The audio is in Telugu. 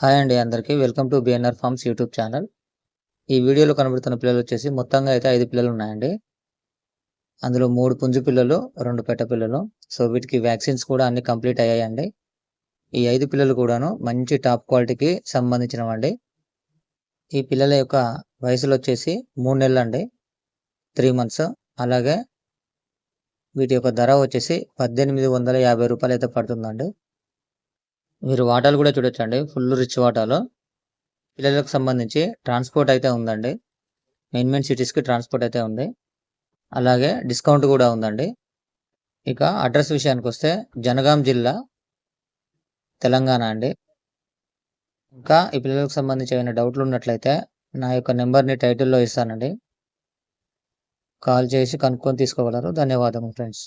హాయ్ అండి అందరికీ. Welcome to BNR farms YouTube channel. ఈ వీడియోలో కనబడుతున్న పిల్లలు వచ్చేసి మొత్తంగా అయితే ఐదు పిల్లలు ఉన్నాయండి. అందులో మూడు పుంజు పిల్లలు రెండు పెట్ట పిల్లలు. సో వీటికి వ్యాక్సిన్స్ కూడా అన్ని కంప్లీట్ అయ్యాయండి. ఈ ఐదు పిల్లలు కూడాను మంచి టాప్ క్వాలిటీకి సంబంధించినవండి. ఈ పిల్లల యొక్క వయసులు వచ్చేసి మూడు నెలలు అండి త్రీ మంత్స్. అలాగే వీటి యొక్క ధర వచ్చేసి పద్దెనిమిది వందల యాభై రూపాయలు అయితే పడుతుందండి. మీరు వాటాలు కూడా చూడొచ్చండి. ఫుల్ రిచ్ వాటాలు. పిల్లలకు సంబంధించి ట్రాన్స్పోర్ట్ అయితే ఉందండి. మెయిన్ మెయిన్ సిటీస్కి ట్రాన్స్పోర్ట్ అయితే ఉంది. అలాగే డిస్కౌంట్ కూడా ఉందండి. ఇక అడ్రస్ విషయానికి వస్తే జనగాం జిల్లా తెలంగాణ అండి. ఇంకా ఈ పిల్లలకు సంబంధించి ఏమైనా డౌట్లు ఉన్నట్లయితే నా యొక్క నెంబర్ని టైటిల్లో ఇస్తానండి. కాల్ చేసి కనుక్కొని తీసుకోగలరు. ధన్యవాదములు ఫ్రెండ్స్.